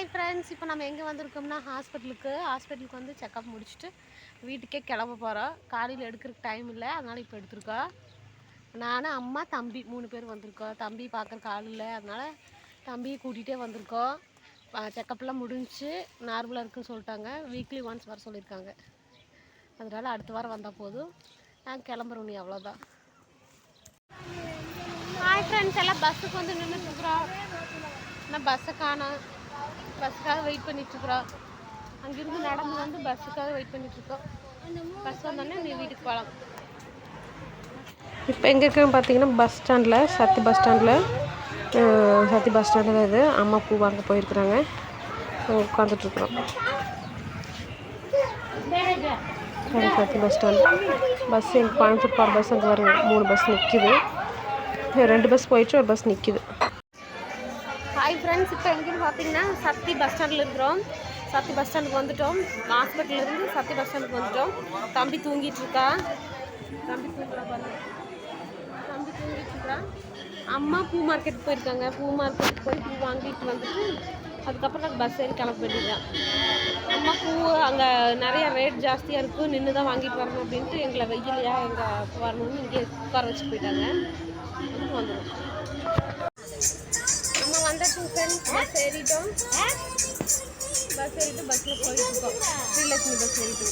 Hi friends இப்போ நம்ம எங்கே வந்திருக்கோம்னா ஹாஸ்பிட்டலுக்கு ஹாஸ்பிட்டலுக்கு வந்து செக்கப் முடிச்சுட்டு வீட்டுக்கே கிளம்ப போகிறோம் காலையில் எடுக்கிறதுக்கு டைம் இல்லை. அதனால் இப்போ எடுத்துருக்கோம் நான் அம்மா தம்பி மூணு பேர் வந்திருக்கோம். தம்பி பார்க்குறக்கு ஆள் இல்லை. அதனால் தம்பியை கூட்டிகிட்டே வந்திருக்கோம். செக்கப்லாம் முடிஞ்சுச்சு நார்மலாக இருக்குன்னு சொல்லிட்டாங்க. வீக்லி ஒன்ஸ் வர சொல்லியிருக்காங்க. அதனால் அடுத்த வாரம் வந்தால் போதும். நாங்கள் கிளம்புறோம் நீ அவ்வளோதான் ஹாய் ஃப்ரெண்ட்ஸ் எல்லாம் பஸ்ஸுக்கு வந்து நின்றுட்டுருக்குறோம் ஆனால் பஸ்ஸை காணோம். பஸ்ஸுக்காக வெயிட் பண்ணிட்டுருக்குறோம். அங்கேருந்து நடந்து வந்து பஸ்ஸுக்காக வெயிட் பண்ணிட்டுருக்கோம். பஸ் வந்தோடனே நீ வீட்டுக்கு போகலாம். இப்போ எங்கே இருக்கோம் பார்த்தீங்கன்னா பஸ் ஸ்டாண்டில் சத்தி பஸ் ஸ்டாண்டில். சத்தி பஸ் ஸ்டாண்டில் இது. அம்மா பூ வாங்க போயிருக்கிறாங்க. உட்காந்துட்ருக்குறோம் சத்தி பஸ் ஸ்டாண்ட். பஸ் எங்கள் கோயம்புத்தூர் போகிற பஸ் அங்கே வர மூணு பஸ் நிற்கிது ரெண்டு பஸ் போயிட்டு ஒரு பஸ் நிற்கிது ஹாய் ஃப்ரெண்ட்ஸ் இப்போ எங்கேன்னு பார்த்தீங்கன்னா சக்தி பஸ் ஸ்டாண்டில் இருக்கிறோம். சக்தி பஸ் ஸ்டாண்டுக்கு வந்துட்டோம். ஹாஸ்பிட்டல்லேருந்து சக்தி பஸ் ஸ்டாண்டுக்கு வந்துட்டோம். தம்பி தூங்கிட்டு இருக்கா? தம்பி தூங்குறா பாருங்க தம்பி தூங்கிட்டு இருக்கா? அம்மா பூ மார்க்கெட் போயிருக்காங்க. பூ மார்க்கெட் போய் பூ வாங்கிட்டு வந்துட்டு அதுக்கப்புறம் நாங்கள் பஸ் ஏறி கிளம்ப வேண்டியதுதான். அம்மா பூ அங்கே நிறைய ரேட் ஜாஸ்தியாக இருக்கும் நின்று தான் வாங்கிட்டு வரணும் அப்படின்ட்டு எங்களை வெயிலையாக எங்கள் வரணும்னு இங்கே உட்கார வச்சு போயிட்டாங்க. வந்துடும் பஸ் ஏறிட்டோம். பஸ் ஏறிட்டு பஸ்ஸில் போயிட்டு இருக்கோம் ஸ்ரீலட்சுமி பஸ் ஏறிட்டு.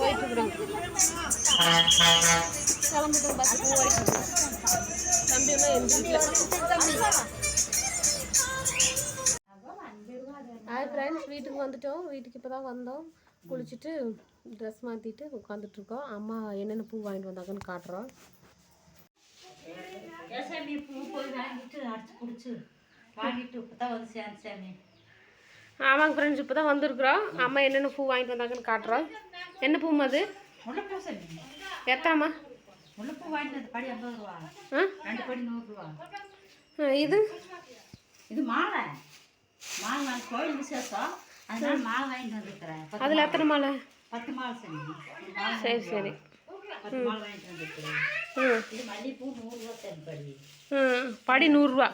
போயிட்டு இருக்கிறோம் கிளம்பிட்டோம் பஸ் போயிட்டு இருக்கோம் தம்பி ஒன்றும் எந்திரிக்கல ஹாய் ஃப்ரெண்ட்ஸ் வீட்டுக்கு வந்துட்டோம். வீட்டுக்கு இப்போ தான் வந்தோம். குளிச்சுட்டு ட்ரெஸ் மாற்றிட்டு உட்காந்துட்ருக்கோம் அம்மா என்னென்ன பூ வாங்கிட்டு வந்தாங்கன்னு காட்டுறோம். பூ போய் வாங்கிட்டு அடிச்சு பிடிச்சி வாங்கிட்டு இப்போ தான் வந்து சேர்ந்து சாமி. ஆமாங்க ஃப்ரெண்ட்ஸ் இப்போ தான் வந்திருக்குறோம். அம்மா என்னென்ன பூ வாங்கிட்டு வந்தாங்கன்னு காட்டுறோம். என்ன பூ அது? முல்லைப்பூ சாமி எத்தனைம்மா முல்லைப்பூ வாங்கிட்டு வந்து படி ஐம்பது ரூபா. ஆ? ரெண்டு படி நூறுரூவா இது? இது மாலை. மாலை கோயில் விசேஷம். அதனால மாலை வாங்கிட்டு வந்துருக்கிறேன். அதில் எத்தனை மாலை? பத்து மாலை சாமி சரி சரி. பத்து மாலை வாங்கிட்டு வந்துருக்கிறேன். ம். இது மல்லிகைப்பூ நூறுரூவா சாமி படி. ம் படி நூறுரூவா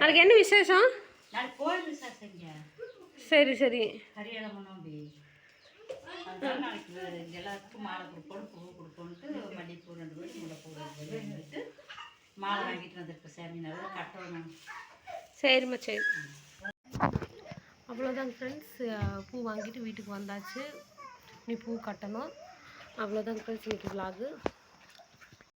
நாளைக்கு என்ன விசேஷம்? நாளைக்கு கோயில் விசேஷங்க. சரி சரி. எல்லாத்துக்கும் மாலை கொடுப்போம் பூ கொடுப்போன்ட்டு மல்லிகைப்பூ ரெண்டு பேர் முல்லைப்பூ ரெண்டு மாலை வாங்கிட்டு வந்திருக்கேன் சாமி. நல்லா கட்டணும் சரிம்மா சரி அவ்வளோதாங்க ஃப்ரெண்ட்ஸ் பூ வாங்கிட்டு வீட்டுக்கு வந்தாச்சு. நீ பூ கட்டணும். அவ்வளோதாங்க ஃப்ரெண்ட்ஸ் இன்னைக்கு vlog.